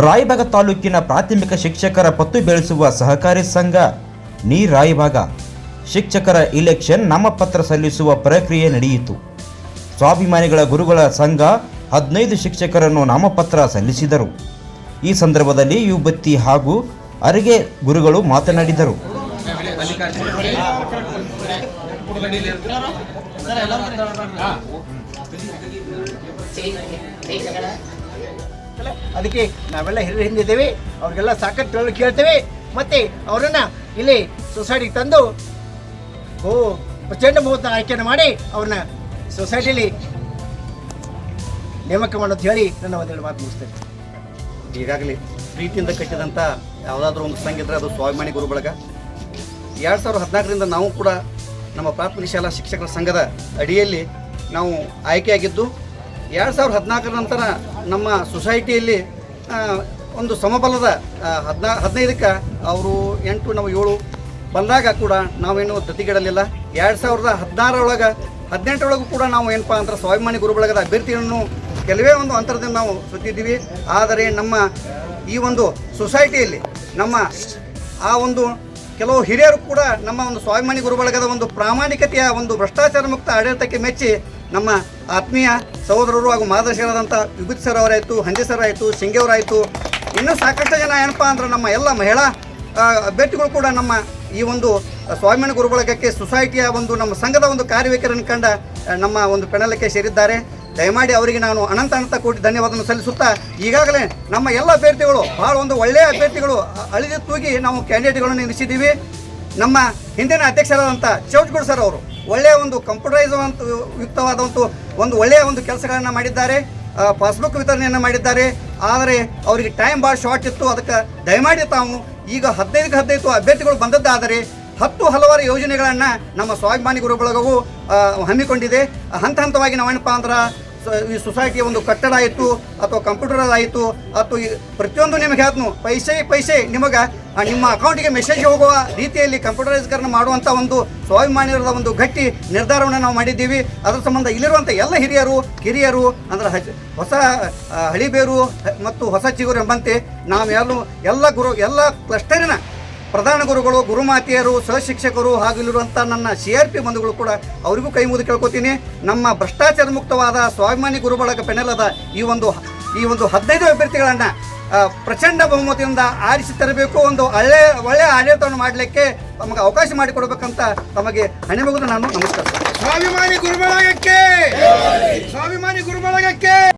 ರಾಯಬಾಗ ತಾಲೂಕಿನ ಪ್ರಾಥಮಿಕ ಶಿಕ್ಷಕರ ಪತ್ತು ಬೆಳೆಸುವ ಸಹಕಾರಿ ಸಂಘ ನೀ ರಾಯಭಾಗ ಶಿಕ್ಷಕರ ಇಲೆಕ್ಷನ್ ನಾಮಪತ್ರ ಸಲ್ಲಿಸುವ ಪ್ರಕ್ರಿಯೆ ನಡೆಯಿತು. ಸ್ವಾಭಿಮಾನಿಗಳ ಗುರುಗಳ ಸಂಘ ಹದಿನೈದು ಶಿಕ್ಷಕರನ್ನು ನಾಮಪತ್ರ ಸಲ್ಲಿಸಿದರು. ಈ ಸಂದರ್ಭದಲ್ಲಿ ಯುಬತ್ತಿ ಹಾಗೂ ಅರಿಗೆ ಗುರುಗಳು ಮಾತನಾಡಿದರು. ಅದಕ್ಕೆ ನಾವೆಲ್ಲ ಹಿರಿಯ ಹಿಂದಿದ್ದೇವೆ ಅವ್ರಿಗೆಲ್ಲ ಸಾಕಷ್ಟು ಹೇಳಿ ಕೇಳ್ತೇವೆ. ಮತ್ತೆ ಅವರನ್ನ ಇಲ್ಲಿ ಸೊಸೈಟಿಗೆ ತಂದು ಓ, ಪ್ರಚಂಡ ಮೂವತ್ತ ಆಯ್ಕೆಯನ್ನು ಮಾಡಿ ಅವ್ರನ್ನ ಸೊಸೈಟಿಲಿ ನೇಮಕ ಮಾಡೋದು ಹೇಳಿ ನನ್ನ ಒಂದೆರಡು ಮಾತು ಮುಗಿಸ್ತೇನೆ. ಈಗಾಗಲೇ ಪ್ರೀತಿಯಿಂದ ಕಟ್ಟಿದಂಥ ಯಾವುದಾದ್ರೂ ಒಂದು ಸಂಘ ಇದ್ರೆ ಅದು ಸ್ವಾಭಿಮಾನಿ ಗುರು ಬಳಗ. ಎರಡು ಸಾವಿರದ ಹದಿನಾಲ್ಕರಿಂದ ನಾವು ಕೂಡ ನಮ್ಮ ಪ್ರಾಥಮಿಕ ಶಾಲಾ ಶಿಕ್ಷಕರ ಸಂಘದ ಅಡಿಯಲ್ಲಿ ನಾವು ಆಯ್ಕೆಯಾಗಿದ್ದು, ಎರಡು ಸಾವಿರದ ಹದಿನಾಲ್ಕರ ನಂತರ ನಮ್ಮ ಸೊಸೈಟಿಯಲ್ಲಿ ಒಂದು ಸಮಬಲದ ಹದಿನಾ, ಹದಿನೈದಕ್ಕೆ ಅವರು ಎಂಟು, ನಾವು ಏಳು ಬಂದಾಗ ಕೂಡ ನಾವೇನು ದತ್ತಿಗಿಡಲಿಲ್ಲ. ಎರಡು ಸಾವಿರದ ಹದಿನಾರರೊಳಗೆ, ಹದಿನೆಂಟರೊಳಗೂ ಕೂಡ ನಾವು ಏನಪ್ಪ ಅಂದ್ರೆ ಸ್ವಾಭಿಮಾನಿ ಗುರು ಬಳಗದ ಅಭ್ಯರ್ಥಿಯನ್ನು ಕೆಲವೇ ಒಂದು ಅಂತರದಿಂದ ನಾವು ಸುತ್ತಿದ್ದೀವಿ ಆದರೆ ನಮ್ಮ ಈ ಒಂದು ಸೊಸೈಟಿಯಲ್ಲಿ, ನಮ್ಮ ಆ ಒಂದು ಕೆಲವು ಹಿರಿಯರು ಕೂಡ ನಮ್ಮ ಒಂದು ಸ್ವಾಭಿಮಾನಿ ಗುರು ಬಳಗದ ಒಂದು ಪ್ರಾಮಾಣಿಕತೆಯ ಒಂದು ಭ್ರಷ್ಟಾಚಾರ ಮುಕ್ತ ಆಡಳಿತಕ್ಕೆ ಮೆಚ್ಚಿ ನಮ್ಮ ಆತ್ಮೀಯ ಸಹೋದರರು ಹಾಗೂ ಮಾರ್ಗದರ್ಶಕರಾದಂಥ ವಿಭೂತ್ ಸರ್ ಅವರಾಯಿತು, ಹಂಜೆ ಸರ್ ಆಯಿತು ಸಿಂಗೇವರಾಯಿತು ಇನ್ನೂ ಸಾಕಷ್ಟು ಜನ ಏನಪ್ಪ ಅಂದ್ರೆ ನಮ್ಮ ಎಲ್ಲ ಮಹಿಳಾ ಅಭ್ಯರ್ಥಿಗಳು ಕೂಡ ನಮ್ಮ ಈ ಒಂದು ಸ್ವಾಭಿಮಾನಿ ಗುರುಬಳಗಕ್ಕೆ ಸೊಸೈಟಿಯ ಒಂದು ನಮ್ಮ ಸಂಘದ ಒಂದು ಕಾರ್ಯವೈಖರಿಯನ್ನು ಕಂಡ ನಮ್ಮ ಒಂದು ಪೆಣಲಕ್ಕೆ ಸೇರಿದ್ದಾರೆ. ದಯಮಾಡಿ ಅವರಿಗೆ ನಾನು ಅನಂತ ಅನಂತ ಕೋಟಿ ಧನ್ಯವಾದವನ್ನು ಸಲ್ಲಿಸುತ್ತಾ, ಈಗಾಗಲೇ ನಮ್ಮ ಎಲ್ಲ ಅಭ್ಯರ್ಥಿಗಳು, ಭಾಳ ಒಂದು ಒಳ್ಳೆಯ ಅಭ್ಯರ್ಥಿಗಳು ಅಳಿದು ತೂಗಿ ನಾವು ಕ್ಯಾಂಡಿಡೇಟ್ಗಳನ್ನು ನಿಲ್ಲಿಸಿದ್ದೀವಿ. ನಮ್ಮ ಹಿಂದಿನ ಅಧ್ಯಕ್ಷರಾದಂಥ ಚೌಟ್ಗುಡ್ ಸರ್ ಅವರು ಒಳ್ಳೆಯ ಒಂದು ಕಂಪ್ಯೂಟರೈಸ್ ಯುಕ್ತವಾದಂಥ ಯುಕ್ತವಾದ ಒಂದು ಒಳ್ಳೆಯ ಒಂದು ಕೆಲಸಗಳನ್ನು ಮಾಡಿದ್ದಾರೆ. ಪಾಸ್ಬುಕ್ ವಿತರಣೆಯನ್ನು ಮಾಡಿದ್ದಾರೆ. ಆದರೆ ಅವರಿಗೆ ಟೈಮ್ ಭಾಳ ಶಾರ್ಟ್ ಇತ್ತು. ಅದಕ್ಕೆ ದಯಮಾಡಿ ತಾವು ಈಗ ಹದಿನೈದಕ್ಕೆ ಹದಿನೈದು ಅಭ್ಯರ್ಥಿಗಳು ಬಂದದ್ದಾದರೆ ಹತ್ತು ಹಲವಾರು ಯೋಜನೆಗಳನ್ನು ನಮ್ಮ ಸ್ವಾಭಿಮಾನಿ ಗುರು ಬಳಗವು ಹಮ್ಮಿಕೊಂಡಿದೆ. ಹಂತ ಹಂತವಾಗಿ ನಾವೇನಪ್ಪ ಅಂದ್ರೆ ಈ ಸೊಸೈಟಿ ಒಂದು ಕಟ್ಟಡ ಆಯಿತು, ಅಥವಾ ಕಂಪ್ಯೂಟರ್ ಆಯಿತು, ಅಥವಾ ಪ್ರತಿಯೊಂದು ನಿಮಗೆ ಹೇಳ್ತು ಪೈಸೆ ಪೈಸೆ ನಿಮಗೆ ನಿಮ್ಮ ಅಕೌಂಟಿಗೆ ಮೆಸೇಜ್ ಹೋಗುವ ರೀತಿಯಲ್ಲಿ ಕಂಪ್ಯೂಟರೈಸ್ಕರಣ ಮಾಡುವಂಥ ಒಂದು ಸ್ವಾಭಿಮಾನಿಯರದ ಒಂದು ಗಟ್ಟಿ ನಿರ್ಧಾರವನ್ನು ನಾವು ಮಾಡಿದ್ದೀವಿ. ಅದರ ಸಂಬಂಧ ಇಲ್ಲಿರುವಂಥ ಎಲ್ಲ ಹಿರಿಯರು, ಕಿರಿಯರು, ಅಂದರೆ ಹೊಸ ಹಳಿಬೇರು ಮತ್ತು ಹೊಸ ಚಿಗುರು ಎಂಬಂತೆ ನಾವೆಲ್ಲೂ ಎಲ್ಲ ಗುರು, ಎಲ್ಲ ಕ್ಲಸ್ಟರಿನ ಪ್ರಧಾನ ಗುರುಗಳು, ಗುರುಮಾತೆಯರು, ಸಹಶಿಕ್ಷಕರು ಹಾಗೂ ಇಲ್ಲಿರುವಂಥ ನನ್ನ ಸಿ ಆರ್ ಪಿ ಬಂಧುಗಳು ಕೂಡ ಅವರಿಗೂ ಕೈ ಮುಗಿದು ಕೇಳ್ಕೊತೀನಿ. ನಮ್ಮ ಭ್ರಷ್ಟಾಚಾರ ಮುಕ್ತವಾದ ಸ್ವಾಭಿಮಾನಿ ಗುರುಬಳಗ ಪೆನಲದ ಈ ಒಂದು ಈ ಒಂದು ಹದಿನೈದು ಅಭ್ಯರ್ಥಿಗಳನ್ನು ಪ್ರಚಂಡ ಬಹುಮತದಿಂದ ಆರಿಸಿ ತರಬೇಕು. ಒಂದು ಒಳ್ಳೆ ಒಳ್ಳೆಯ ಆಡಳಿತವನ್ನು ಮಾಡಲಿಕ್ಕೆ ತಮಗೆ ಅವಕಾಶ ಮಾಡಿಕೊಡ್ಬೇಕಂತ ತಮಗೆ ಹಣೆ ಮುಗಿದು ನಾನು ನಮಸ್ಕಾರ ಸ್ವಾಭಿಮಾನಿ ಗುರುಬಳಗಕ್ಕೆ ಸ್ವಾಭಿಮಾನಿ ಗುರುಬಳಗಕ್ಕೆ!